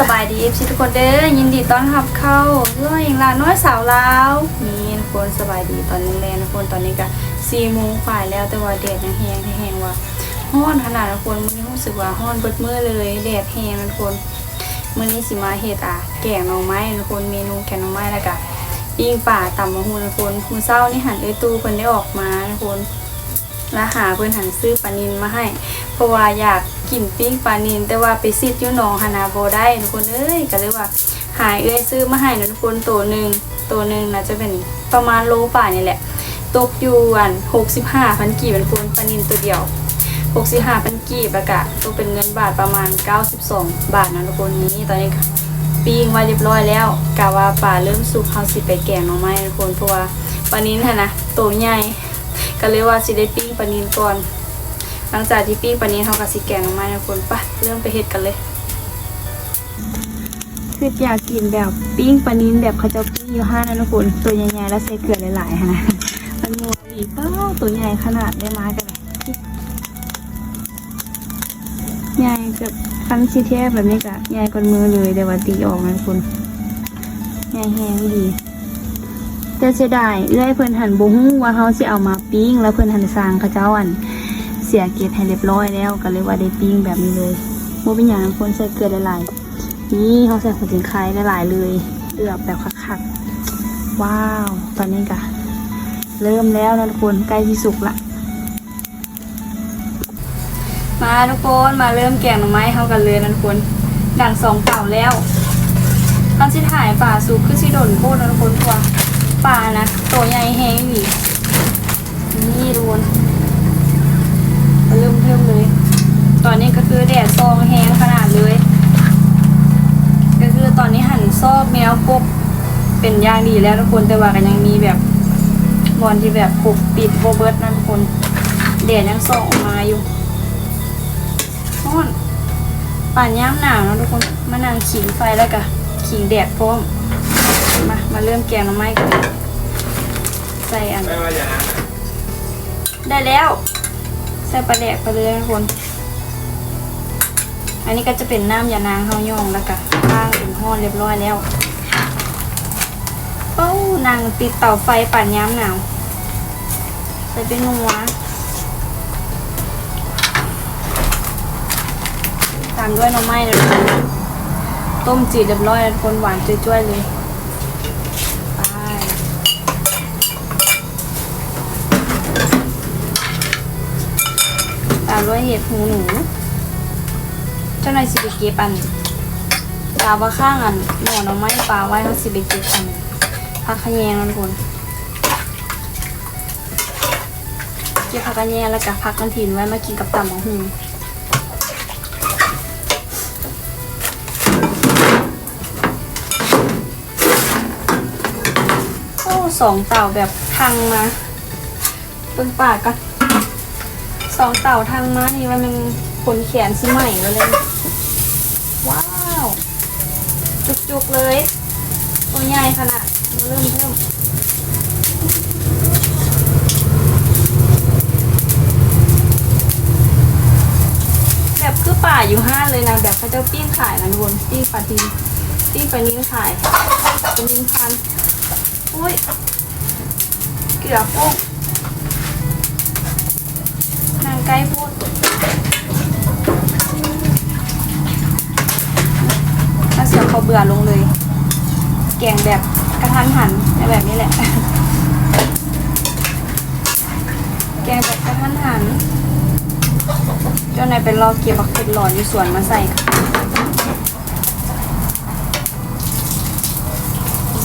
สบายดีเอฟซีทุกคนเด้อยินดีต้อนรับเข้าเรื่องอย่างลาน้อยสาวลาวนี่ทุกคนสบายดีตอนนี้แลงทุกคนตอนนี้ก็สี่โมงฝ่ายแล้วแต่ว่าแดดยังแห้งแห้งว่ะฮ้อนขนาดทุกคนมื้อนี้รู้สึกว่าฮ้อนเบิดมื้อเลยแดดแห้งทุกคนมื้อนี้สิมาเฮ็ดอะแกงหน่อไม้ทุกคนเมนูแกงหน่อไม้แล้วก็ปิ้งป่าตำมะฮูทุกคนมื้อเช้านี่หันเอ้ตู้เพิ่นได้ออกมาทุกคนแล้วหาเพื่อนหันซื้อปลานินมาให้ ราะว่าอยากกินปิ้งปลานินแต่ว่าไปซิดอยู่หนองหานาโบได้ทุกคนเอ้ยก็เลยว่า หายเอ้ยซื้อมาให้นะทุกคนตัวหนึ่งตัวหนึ่งนะจะเป็นประมาณโลป่านี่แหละตกอยู่อันหกสิบห้าพันกีบเป็นคนปลานินตัวเดียวหกสิบห้าพันกีบแล้วกะตัวเป็นเงินบาทประมาณเก้าสิบสองบาทนะทุกคนนี้ตอนนี้ปิ้งไว้เรียบร้อยแล้วกะว่าปลาเริ่มสุกเขาสิไปแกงหน่อไม้ทุกคนเพราะว่าปลานินค่ะนะตัวใหญ่ก็เลยว่าสิได้ปิ้งปลานินก่อน หลังจากที่ปิ้งปลานินเขากับสิแกงออกมานะคนปะเริ่มไปเฮ็ดกันเลย คืออยากกินแบบปิ้งปลานินแบบเขาจะปิ้งอยู่ห้านะทุกคนตัวใหญ่ๆแล้วใส่เกลือหลายๆนะมันงัวดีเป้าตัวใหญ่ขนาดได้มากันใหญ่กับคันชีเทบแบบนี้กะใหญ่กว่ามือเลยแต่ว่าตีออกนะทุกคนใหญ่แห้งดีแต่เสียดายเอื้อยเพิ่นหันบ่ฮู้ว่าเฮาสิเอามาปิ้ง แล้วเพิ่นหันสร้างเขาเจ้าอัน เสียเก็บให้เรียบร้อยแล้วก็เลยว่าได้ปิ้งแบบนี้เลยบ่เป็นหยังคนใส่เกลือหลายๆนี่เฮาใส่หัวสิงไคร้หลายๆเลยเอือบแบบคักๆว้าว ตอนนี้ก็เริ่มแล้วนะทุกคนใกล้ที่สุกละมาทุกคนมาเริ่มแกงหน่อไม้เฮากันเลยนะทุกคนดังสองเต่าแล้วตอนสิถ่ายป่าสุกคือสิโดนโคตรนะทุกคนเพราะว่าปลานะตัวใหญ่แห้งหวีนี่ดูน เริ่มเทิมเลย ตอนนี้ก็คือแดดซองแห้งขนาดเลย ก็คือตอนนี้หั่นซอกแมวกบเป็นอย่างดีแล้วทุกคนแต่ว่ากันยังมีแบบบอลที่แบบปกปิดโบเบิร์ตนะทุกคนแดดยังส่องออกมาอยู่ฮ้อนป่านย่ามหนาวนะทุกคนมานั่งขิงไฟแล้วก็ขิงแดดพร้อมมามาเริ่มแกงหน้ำไม้กันเลยใส่อันไม่ว่าอย่างนั้นได้แล้ว ใส่ปลาแดกไปเลยทุกคน อันนี้ก็จะเป็นน้ำยานางเฮาย่องแล้วก็ข้างเป็นห่อเรียบร้อยแล้วเป้านางติดเตาไฟปั่นย้ำหนาวใส่เป็นนัวตามด้วยน้ำไม้เลยต้มจีดเรียบร้อยทุกคนหวานจ้วยๆเลย ไปตามด้วยเห็ดหูหนู เจ้าหนายสิไปเก็บอันปลาว่าข้างอันหน่อน่อไม้ปลาไว้เขาสิไปเก็บอันผักขะแยงนั่นคนเก็บผักขะแยงแล้วก็ผักกันถินไว้มากินกับตำของหูโอ้สองเต่าแบบทางมาเปิ้งปากกัน สองเต่าทางม้านี่ว่ามันขนแขนสิใหม่มาเลย ว้าว จุกๆเลย ตัวใหญ่ขนาดมาเริ่มเพิ่มแบบคือป่าอยู่ห้านเลยนะ แบบเขาจะปิ้งขายนะทุกคนปิ้งปลาทีปิ้งปลานิ้นขายป็นนิ้นพัน อุ้ย เกือบปุ๊บนาง ไก่พูดถ้าเสียเขาเบื่อลงเลย แกงแบบกระทันหันในแบบนี้แหละ แกงแบบกระทันหันเจ้านายเป็นรอเก็บบักเก็ตหลอนอยู่สวนมาใส่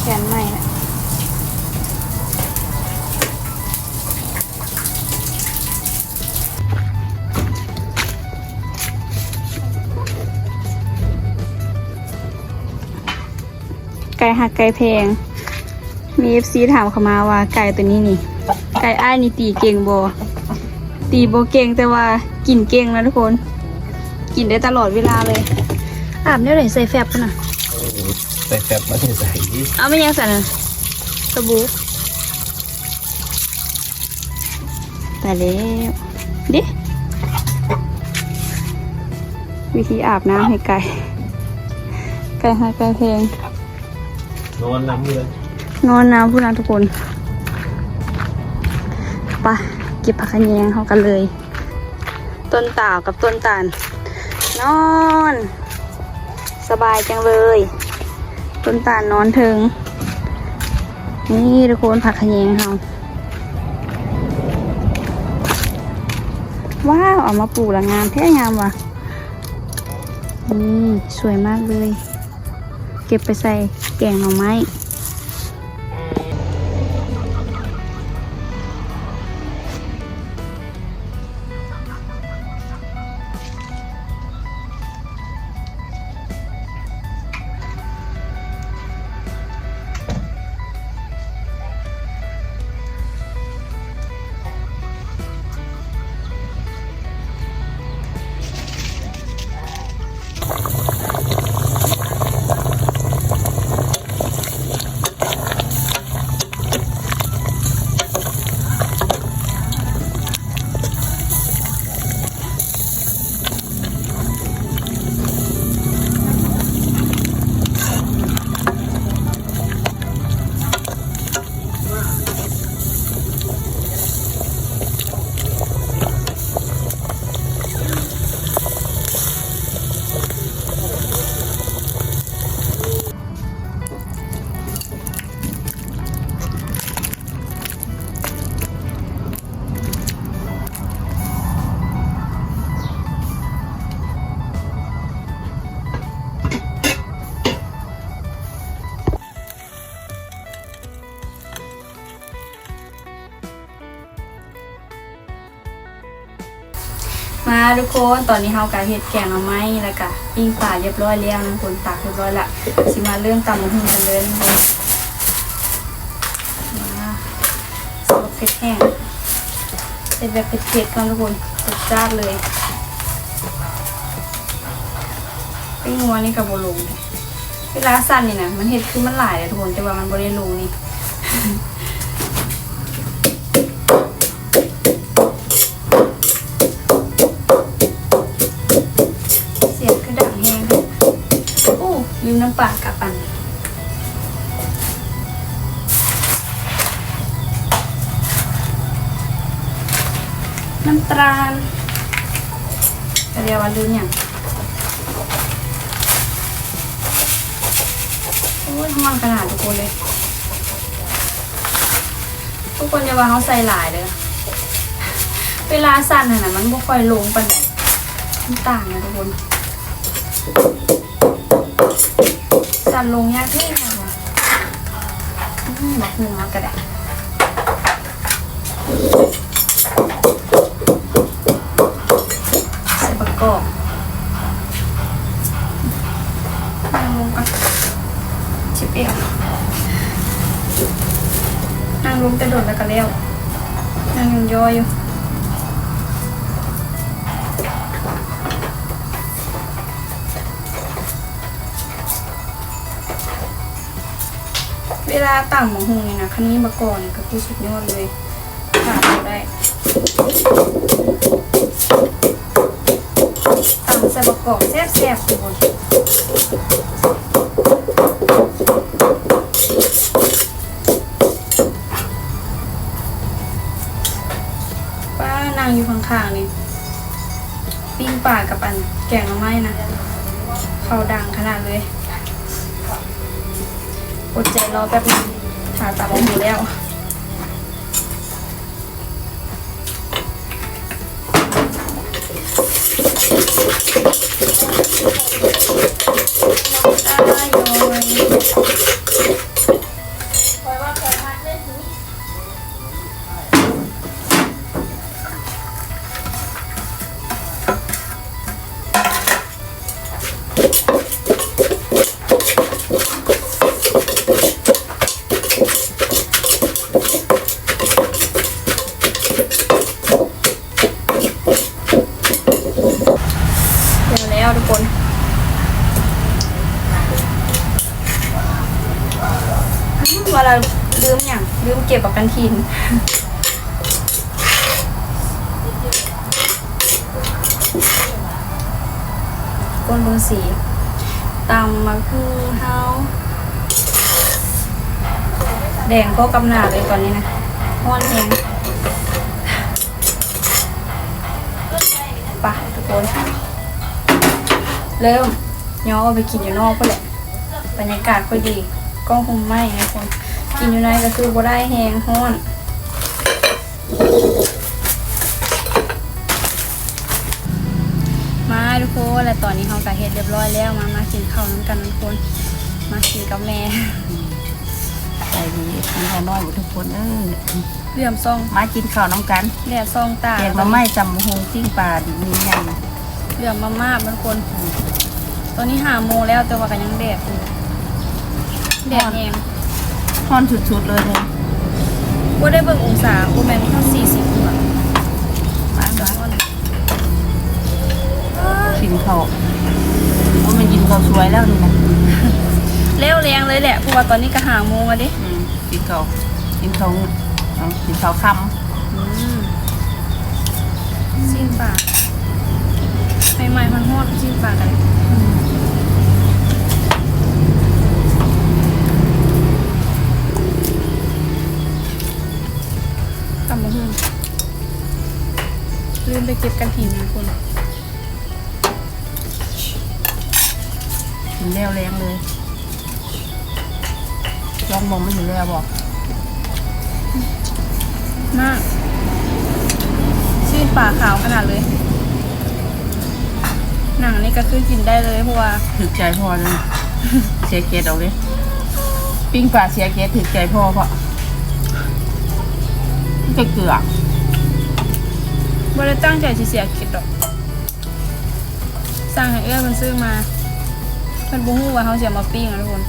แขนใหม่นะ หักไก่แพง มีเอฟซีถามเข้ามาว่าไก่ตัวนี้นี่ ไก่อ้ายนี่ตีเก่งบ่ตีโบเก่งแต่ว่ากินเก่งนะทุกคน กินได้ตลอดเวลาเลย อาบเนี่ยไหนใส่แฟบปะน่ะใส่แฟบมาใส่ใส่เอาไม่ยังใส่น่ะสบู่ไปแล้วดิวิธีอาบน้ำให้ไก่ ไก่หาไก่เพลง นอนน้ำเลยนอนน้ำพูดนะทุกคนไปเก็บผักขะแยงเขากันเลย ต้นต่าวกับต้นตาลนอน สบายจังเลย ต้นตาลนอนถึง นี่ทุกคนผักขะแยงเขาว้าวเอามาปลูกละงามแท้งามว่ะนี่สวยมากเลย เก็บไปใส่ แกงหน่อไม้ มาทุกคนตอนนี้เฮากะเฮ็ดแกงหน่อไม้แล้วก็ปิ้งปลาเรียบร้อยแล้วนะคนตักเรียบร้อยละสิมาเรื่องตำมะฮุ่งกันเลยนะคนมาสดเผ็ดแห้งเป็นแบบเผ็ดๆกันทุกคนรสชาติเลยปิ้งงัวนี่กับบลงเวลาสั่นนี่นะมันเห็ดคือมันหลายเลยทุกคนแต่ว่ามันบริลงนี่ ย่างโอ้ยห้องขนาดทุกคนเลยทุกคนอย่าว่าเขาใส่หลายเลย เวลาสั่นน่ะนะมันไม่ค่อยลงปานใดมันต่างนะทุกคน สั่นลงยากที่ค่ะอืมบอกหนึ่งแล้วก็ได้ใส่ประกอบนั่งลงกันชิบเอวนั่งลงแต่โดดแล้วก็เลี้ยวนั่งยังย่อยอยู่าต่ำหมองหงนี่นะคันนี้มาก่อนก็คือสุดยอดเลยขาดไม่ได้ต่ำใส่ประกอบแซ่บๆทุกคนป้านางอยู่ข้างๆนี่ปิ้งป่ากับอันแกงหน่อไม้นะ เขาดังขนาดเลย อดใจรอแป๊บนึงหาตาบอกอยู่แล้วได้เลย สีตำมาคือเฮาแดงก็กำหนาเลยตอนนี้นะห้อนแหงปะทุกคน เริ่มย่อเอาไปกินอยู่นอกก็แหละบรรยากาศค่อยดีกล้องคงไหม้ไงคน กินอยู่ในก็คือบ่ได้แหงห้อน และตอนนี้เราก็เฮ็ดเรียบร้อยแล้วมามากินข้าวน้ำกันทุกคนมากินกับแม่ใจดีทำข้าวน้อยหมดทุกคนเออเลื่อมซองมากินข้าวน้ำกันแดดซองตาแกงมาไม่จำหงจิ้งปลาดิบนี้ยังเลื่อมมากๆทุกคนตอนนี้หาโมงแล้วแต่ว่าก็ยังแดดอยู่แดดแห้งทอนสุดๆเลยเลยบ่ได้เบิ่งองศาบ่แม่นเท่า40ตั กินข้าวว่ามันกินข้าวสวยแล้วนี่นะเร็วแรงเลยแหละเพราะว่าตอนนี้ก็หาโมงแล้วดิอืมกินข้าวกินข้าวเอากินข้าวค่อืมสิ้นปากใหม่ๆมันฮอดสิ้นปากกันกำมะฮุ่มลืมไปเก็บกันถิ่นนะคนำกินแล้วแรงเลยลองมองไม่ถึงแล้วบอกมากสิ้นปากขาวขนาดเลย หนังนี่ก็คือกินได้เลยเพราะว่าถึกใจพ่อเลยเสียเกตเอาเลยปิ้งปลาเสียเกตถึกใจพ่อเพราะมันจะเกลือบ่ได้ตั้งใจสิเสียคิดดอกสั่งให้เอื้อมันซื้อมา เพิ่นบ่ฮู้ว่าเขาสิเอามาปิ้งนะทุกคน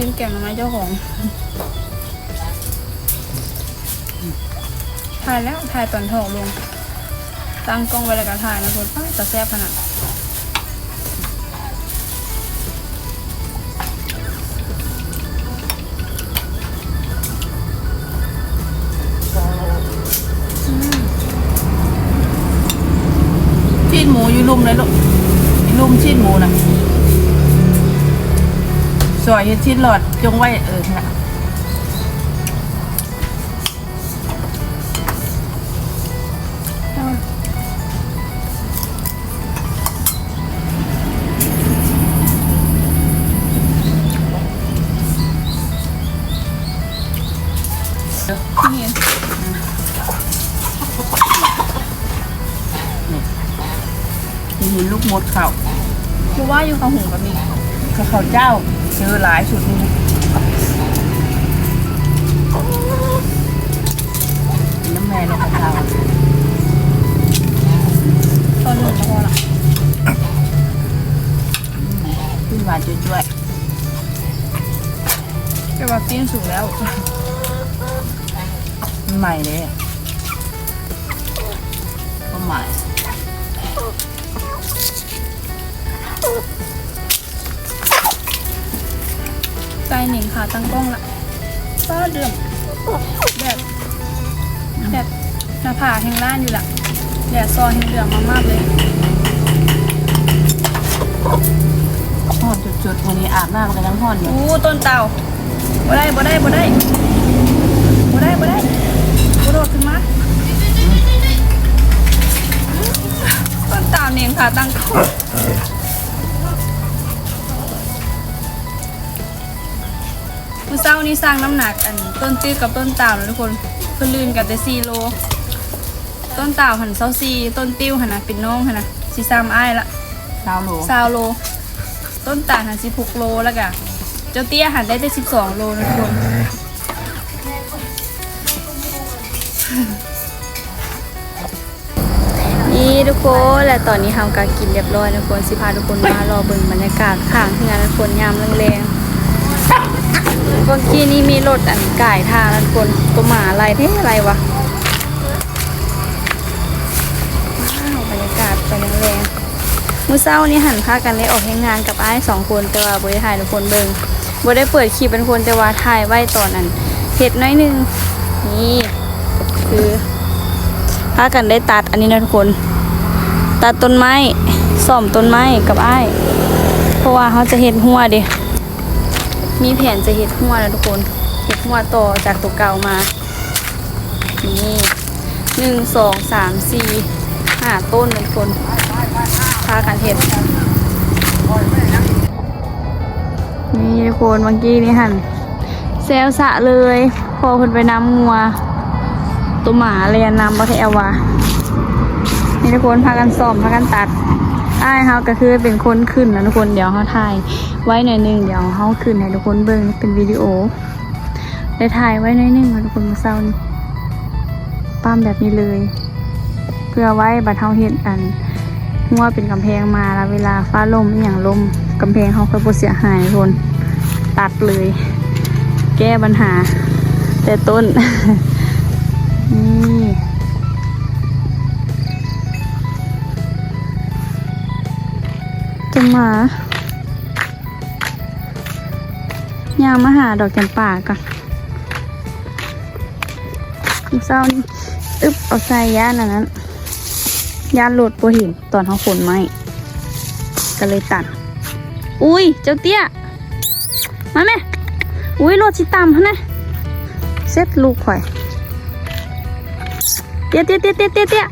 ชิมแกงหน่อไม้เจ้าของถ่ายแล้วถ่ายตอนถอกลง ตั้งกล้องไว้แล้วก็ถ่ายนะคุณป้าแต่แซ่บขนาดชิ้นหมูอยู่ลุมเลยลูกอยู่ลุมชิ้นหมูนะ สวยเฮ็ดชิ้นหลอดจงไว้เออนะนี่เห็นเห็นลูกมดเขารู้ว่าอยู่เขาหุงกับมีเขาเขาเจ้า เจอหลายชุดนี่น้ำแม่นกกระเทาตอนหนึ่งพอละขึ้นหวานจ้วยแต่ว่าปิ้งสุกแล้ว ใหม่เลยก็ใหม่ หนิงค่ะตั้งกล้องละป้าเดือมแบบแบบหน้าผากแห่งล้านอยู่ละแดดซอยแห่งเหลืองมากๆเลยห่อนจุดๆวันนี้อาบน้ำกันยังห่อนอยู่อู้ต้นเต่าบ่ได้บ่ได้บ่ได้บ่ได้บ่ได้บ่โดดขึ้นมาต้นเต่าเนียงค่ะตั้งกล้อง มื่อเช้านี้สร้างน้ำหนักอันต้นตื้อกับต้นเต่านะทุกคนเพิ่นลื่นกันแต่4โล ต้นเต่าหันเซาซีต้นติ้วหันนะเป็นน้องหันนะสิซ้ำอ้ายละเช้าโหลซาวโล ต้นต่างหันสิบหกโลแล้วกะเจ้าเตี้ยหันได้แต่สิบสองโลนะทุกคนนี่ทุกคนและตอนนี้ทำการกินเรียบร้อยนะทุกคนสิพาทุกคนมารอเบิ่งบรรยากาศข้างเฮือนนะทุกคนยามแรงๆ เมื่อกี้นี้มีรถอันก่ายทางนะทุกคนก็หมาอะไรเท่อะไรวะว้าวบรรยากาศไปแรงๆมื้อเช้านี้หันพากันเลยออกให้งานกับอ้ายสองคนแต่ว่าบ่ได้ถ่ายทุกคนเบิ่งบ่ได้เปิดคลิปเป็นคนแต่ว่าถ่ายไว้ตอนนั้นเฮ็ดน้อยนึงนี่คือพากันได้ตัดอันนี้นะทุกคน ตัดต้นไม้ซ่อมต้นไม้กับอ้ายเพราะว่าเขาจะเห็ดหัวเดิ มีแผนจะเห็ดหัวนะทุกคนเห็ดหัวต่อจากตัวเก่ามา นี่หนึ่งสองสามสี่ห้าต้นนะทุกคนพากันเห็ดนี่ทุกคนเมื่อกี้นี่หันแซวสะเลย พอเพิ่นไปนำงัว ตัวหมาเรียนนำบัทอวานี่ทุกคนพากันซ้อมพากันตัดอ้ายเขาก็คือเป็นคนขึ้นนะทุกคนเดี๋ยวเขาถ่าย ไว้หน่อยนึงเดี๋ยวเขาขึ้นให้ทุกคนเบิ่งเป็นวิดีโอ ได้ถ่ายไว้หน่อยนึงทุกคนมาเศร้านี่ปั้มแบบนี้เลย เพื่อไว้บัดเฮาเห็นกันหัวเป็นกำแพงมาแล้วเวลาฟ้าลมอหย่างลมกำแพงเขาก็บ่เสียหายทุกคนตัดเลย แก้ปัญหา แต่ต้นนี่จะมา ยามมาหาดอกจำป่าก่อนคุณเศร้านี่อึบเอาใส่ย่านนั้นย่านโหลดโปหินตอนเขาขนไม้ก็เลยตัด อุ้ย เจ้าเตี้ย มาแม่ อุ้ยโหลดชิตามเขานะเซ็ตลูกข่อยเตี้ยเตี้ยเตี้ยเตี้ยเตี้ยเตี้ย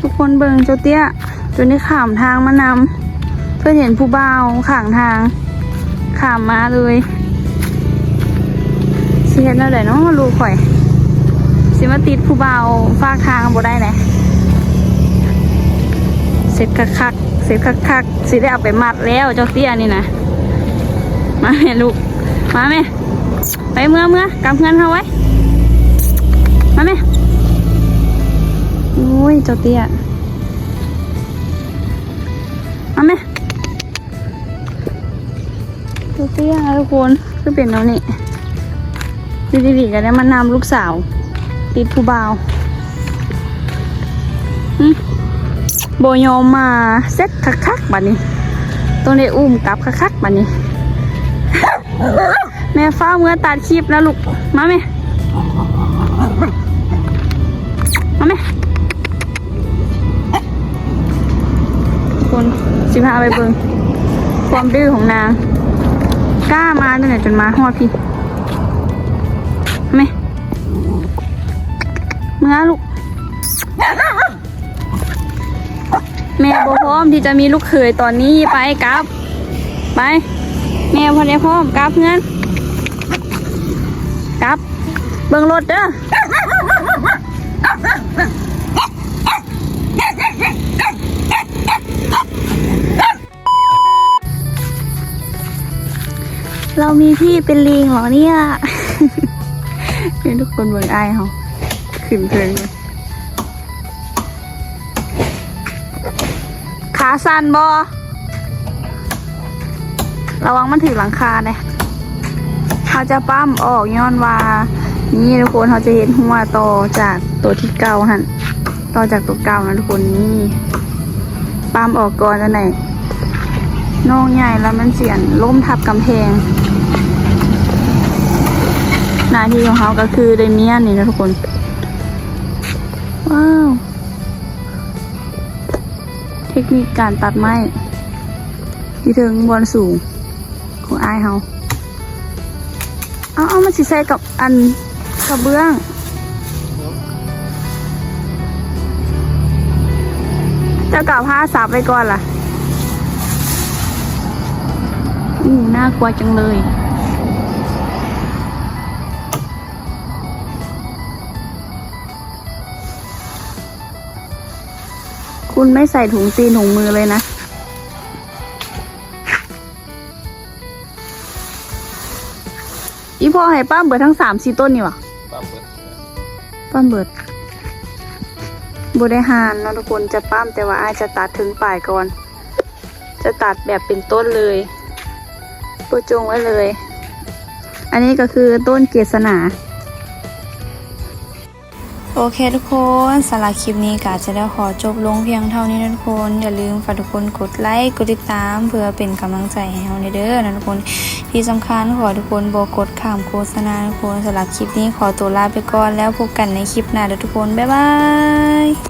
ทุกคนเบิ่งเจ้าเตี้ยจนได้ขามทางมานำ เพื่อเห็นผู้เบาข้างทางขามมาเลยสิเห็นแล้วไหนเนาะลูกข่อย สิมาติดผู้เบาฟากทางบ่ได้ไหนเสร็จคักคักๆเสร็จคักคักๆสิได้เอาไปมัดแล้วเจ้าเตี้ยนี่นะมาแม่ลูก มาแม่ไปเมื่อเมื่อกำเงินเขาไว้ มาไหมโอ้ยเจ้าเตี้ยมาไหม ตี้ยทุกคนคือเป็นแล้วนี่ดีดีๆก็ได้มานำลูกสาว ติดผู้บ่าวโบยอมมาเซ็ตคักๆบัดนี้ต้องได้อุ้มกลับคักๆบัดนี้ แม่ฟ้าเมื่อตัดคลิปนะลูก มาไหมมาไหมคนสิพาไปเบิ่งความดื้อของนาง กล้ามาตั้งแต่จนมาหอดพี่ไหมเมื่อลูก แม่บพร้อมที่จะมีลูกเขยตอนนี้ไปกลับ ไป แม่พอได้พร้อมกลับเพื่อนกลับ เบิ่งรถเด้อ เรามีพี่เป็นลิงเหรอเนี่ยเป็นทุกคนเบิ่งอายเขาขึ้นเพลินเลยขาสั่นบอระวังมันถือหลังคาเนี่ยเขาจะปั้มออกย้อนว่า นี่ทุกคนเขาจะเห็นหัวต่อจากตัวที่เก่าหันต่อจากตัวเก่านะทุกคนนี่ปั้มออกก่อนแล้วไหนน้องใหญ่แล้วมันเสียนล้มทับกำแพง น้าที่ของเขาก็คือได้เมียนนี่นะทุกคน ว้าว เทคนิคการตัดไม้ที่ถึงบนสูงของไอเขาเอาเอามันสิใส่กับอันกระเบื้องจะกับผ้าสับไปก่อนล่ะอู้น่ากลัวจังเลย คุณไม่ใส่ถุงตีนถุงมือเลยนะ อีพ่อให้ป้าเบิดทั้งสามสี่ต้นนี่หวะปั๊มเปิดป้าเบิดบได้หานเนาะทุกคนจะปั้มแต่ว่าอายจะตัดถึงปลายก่อน จะตัดแบบเป็นต้นเลยปูจงไว้เลย อันนี้ก็คือต้นเกศนา โอเคทุกคนสำหรับคลิปนี้ก็จะได้ขอจบลงเพียงเท่านี้นะทุกคน อย่าลืมฝากทุกคนกดไลค์ กดติดตาม เพื่อเป็นกำลังใจให้เราในเด้อนะทุกคน ที่สำคัญขอทุกคนบอกกดข้ามโฆษณาทุกคนสำหรับคลิปนี้ขอตัวลาไปก่อนแล้วพบกันในคลิปหน้าเด้อทุกคน บ๊ายบาย